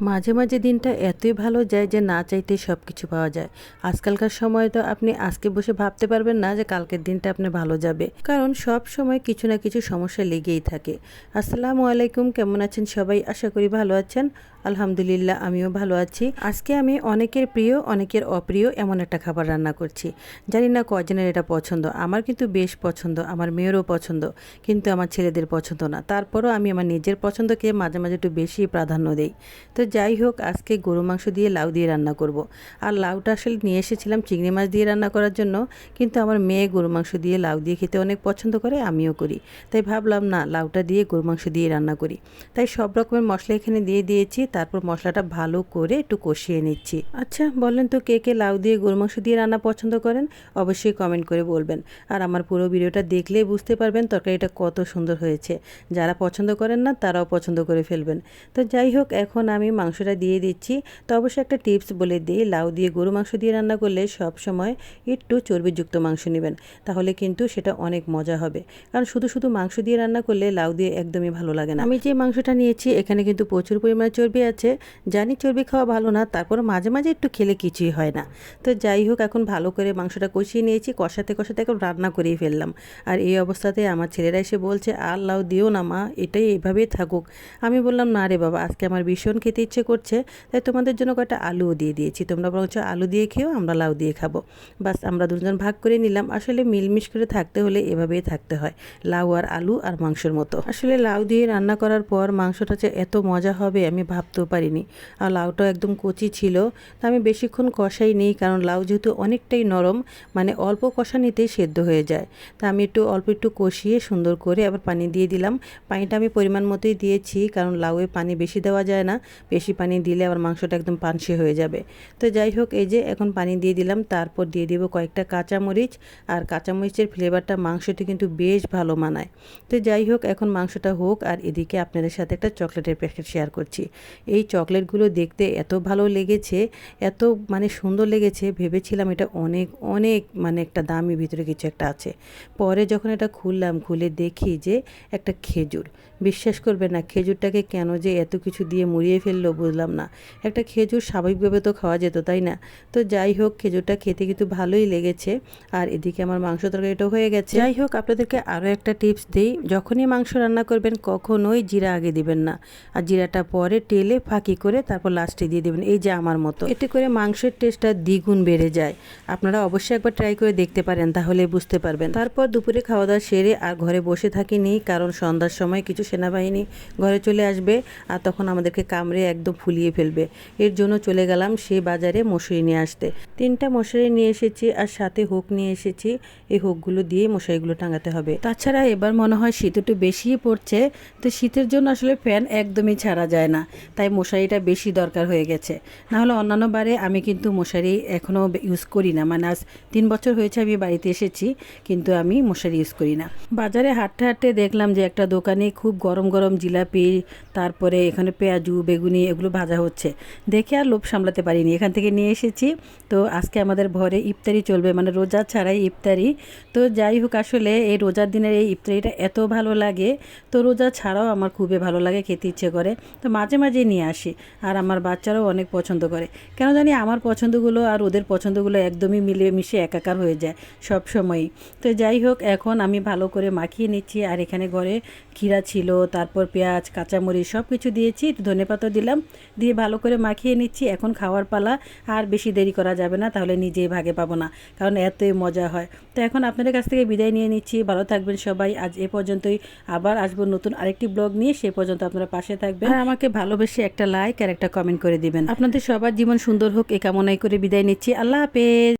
মাঝে মাঝে দিনটা এতই ভালো যায় যে না চাইতে সব কিছু পাওয়া যায়। আজকালকার সময় তো আপনি আজকে বসে ভাবতে পারবেন না যে কালকের দিনটা আপনার ভালো যাবে। কারণ সব সময় কিছু না কিছু সমস্যা লেগেই থাকে। আসসালামু আলাইকুম, কেমন আছেন সবাই? আশা করি ভালো আছেন। আলহামদুলিল্লাহ, আমিও ভালো আছি। আজকে আমি অনেকের প্রিয়, অনেকের অপ্রিয় এমন একটা খাবার রান্না করছি। জানি না কজনের এটা পছন্দ। আমার কিন্তু বেশ পছন্দ, আমার মেয়েরও পছন্দ, কিন্তু আমার ছেলেদের পছন্দ না। তারপরও আমি আমার নিজের পছন্দকে মাঝে মাঝে একটু বেশি প্রাধান্য দেই। তো যাই হোক, আজকে গরু মাংস দিয়ে লাউ দিয়ে রান্না করব। আর লাউটা আসলে নিয়ে এসেছিলাম চিংড়ি মাছ দিয়ে রান্না করার জন্য, কিন্তু আমার মেয়ে গরু মাংস দিয়ে লাউ দিয়ে খেতে অনেক পছন্দ করে, আমিও করি। তাই ভাবলাম, না, লাউটা দিয়ে গরু মাংস দিয়ে রান্না করি। তাই সব রকমের মশলা এখানে দিয়ে দিয়েছি তারপর মশলাটা ভালো করে একটু কষিয়ে নিচ্ছি। আচ্ছা বলেন তো কে কে লাউ দিয়ে গরু মাংস দিয়ে রান্না পছন্দ করেন? অবশ্যই কমেন্ট করে বলবেন। আর আমার পুরো ভিডিওটা দেখলেই বুঝতে পারবেন তরকারিটা কত সুন্দর হয়েছে। যারা পছন্দ করেন না, তারাও পছন্দ করে ফেলবেন। তো যাই হোক, এখন আমি মাংসটা দিয়ে দিচ্ছি। তো অবশ্যই একটা টিপস বলে দিই, লাউ দিয়ে গরু মাংস দিয়ে রান্না করলে সব সময় একটু চর্বিযুক্ত মাংস নেবেন। তাহলে কিন্তু সেটা অনেক মজা হবে। কারণ শুধু শুধু মাংস দিয়ে রান্না করলে লাউ দিয়ে একদমই ভালো লাগে না। আমি যে মাংসটা নিয়েছি, এখানে কিন্তু প্রচুর পরিমাণে চর্বি আছে, জানি চর্বি খাওয়া ভালো না তারপর মাঝে মাঝে একটু খেলে কিছুই হয় না। তো যাই হোক, এখন ভালো করে মাংসটা কষিয়ে নিয়েছি, কষাতে কষাতে এখন রান্না করেই ফেললাম। আর এই অবস্থাতে আমার ছেলেরা এসে বলছে আর লাউ দিও না মা, এটাই এভাবেই থাকুক। আমি বললাম, না রে বাবা, আজকে আমার ভীষণ খেতে ইচ্ছে করছে, তাই তোমাদের জন্য কয়েকটা আলুও দিয়ে দিয়েছি। তোমরা বরঞ্চ আলু দিয়ে খেও, আমরা লাউ দিয়ে খাব। বাস, আমরা দুজন ভাগ করে নিলাম। আসলে মিলমিশ করে থাকতে হলে এভাবেই থাকতে হয়, লাউ আর আলু আর মাংসের মতো। আসলে লাউ দিয়ে রান্না করার পর মাংসটা যে এত মজা হবে, আমি ভাবতেও পারিনি। আর লাউটা একদম কচি ছিল, তা আমি বেশিক্ষণ কষাই নেই, কারণ লাউ যেহেতু অনেকটাই নরম মানে অল্প কষা নিতেই সেদ্ধ হয়ে যায়। তা আমি একটু, অল্প একটু কষিয়ে সুন্দর করে আবার পানি দিয়ে দিলাম। পানিটা আমি পরিমাণ মতোই দিয়েছি, কারণ লাউয়ে পানি বেশি দেওয়া যায় না। বেশি পানি দিলে আবার মাংসটা একদম পানসে হয়ে যাবে। তো যাই হোক, এই যে এখন পানি দিয়ে দিলাম, তারপর দিয়ে দিব কয়েকটা কাঁচামরিচ। আর কাঁচামরিচের ফ্লেভারটা মাংসটি কিন্তু বেশ ভালো মানায়। তো যাই হোক, এখন মাংসটা হোক, আর এদিকে আপনাদের সাথে একটা চকলেটের প্যাকেট শেয়ার করছি। এই চকলেটগুলো দেখতে এত ভালো লেগেছে, এত মানে সুন্দর লেগেছে, ভেবেছিলাম এটা অনেক অনেক মানে একটা দামি ভিতরে কিছু একটা আছে। পরে যখন এটা খুললাম, খুলে দেখি যে একটা খেজুর। বিশ্বাস করবে না, খেজুরটাকে কেন যে এত কিছু দিয়ে মুড়িয়ে ফেলল বুঝলাম না। একটা খেজুর স্বাভাবিকভাবে তো খাওয়া যেত, তাই না? তো যাই হোক, খেজুরটা খেতে কিন্তু ভালোই লেগেছে। আর এদিকে আমার মাংস তরকারিটাও হয়ে গেছে। যাই হোক, আপনাদেরকে আরও একটা টিপস দিই। যখনই মাংস রান্না করবেন, কখনোই জিরা আগে দিবেন না। আর জিরাটা পরে টেলে ফাঁকি করে তারপর লাস্টে দিয়ে দেবেন। এই যে আমার মতো। এতে করে মাংসের টেস্টটা দ্বিগুণ বেড়ে যায়। আপনারা অবশ্যই একবার ট্রাই করে দেখতে পারেন, তাহলে বুঝতে পারবেন। তারপর দুপুরে খাওয়া দাওয়া সেরে আর ঘরে বসে থাকি থাকিনি কারণ সন্ধ্যার সময় কিছু সেনাবাহিনী ঘরে চলে আসবে আর তখন আমাদেরকে কামড়ে একদম ফুলিয়ে ফেলবে। এর জন্য চলে গেলাম সে বাজারে মশুরি নিয়ে আসতে। তিনটা মশারি নিয়ে এসেছি আর সাথে হুক নিয়ে এসেছি। এই হুকগুলো দিয়ে মশারিগুলো টাঙাতে হবে। তাছাড়া এবার মনে হয় শীত একটু বেশিই পড়ছে, তো শীতের জন্য আসলে ফ্যান একদমই ছাড়া যায় না। তাই মশারিটা বেশি দরকার হয়ে গেছে। না হলে অন্যান্য বারে আমি কিন্তু মশারি এখনও ইউজ করি না। মানে আজ তিন বছর হয়েছে আমি বাড়িতে এসেছি, কিন্তু আমি মশারি ইউজ করি না। বাজারে হাঁটতে হাঁটতে দেখলাম যে একটা দোকানে খুব গরম গরম জিলাপি, তারপরে এখানে পেঁয়াজু, বেগুনি এগুলো ভাজা হচ্ছে। দেখে আর লোভ সামলাতে পারিনি। এখান থেকে নিয়ে এসেছি। তো আজকে আমাদের ভরে ইফতারি চলবে। মানে রোজা ছাড়াই ইফতারি। তো যাই হোক, আসলে এই রোজার দিনের এই ইফতারিটা এত ভালো লাগে। তো রোজা ছাড়াও আমার খুবই ভালো লাগে, খেতে ইচ্ছে করে। তো মাঝে মাঝে নিয়ে আসি। আর আমার বাচ্চারাও অনেক পছন্দ করে। কেন জানি আমার পছন্দগুলো আর ওদের পছন্দগুলো একদমই মিলে মিশে একাকার হয়ে যায় সব সময়ই। তো যাই হোক, এখন আমি ভালো করে মাখিয়ে নিচ্ছি। আর এখানে ঘরে ক্ষীরা ছিল, তারপর পেঁয়াজ, কাঁচামরিচ সব কিছু দিয়েছি, ধনে পাতা দিলাম, দিয়ে ভালো করে মাখিয়ে নিচ্ছি। এখন খাওয়ার পালা, আর বেশি দেরি করা যাবে না, তাহলে নিজেই ভাগে পাবো না, কারণ এতই মজা হয়। তো এখন আপনাদের কাছ থেকে বিদায় নিয়ে নিচ্ছি। ভালো থাকবেন সবাই। আজ এ পর্যন্তই আবার আসব নতুন আরেকটি ব্লগ নিয়ে। সে পর্যন্ত আপনারা পাশে থাকবেন। আর আমাকে ভালোবেসে একটা লাইক আর একটা কমেন্ট করে দিবেন। আপনাদের সবার জীবন সুন্দর হোক, এ কামনাই করে বিদায় নিচ্ছি। আল্লাহ হাফেজ।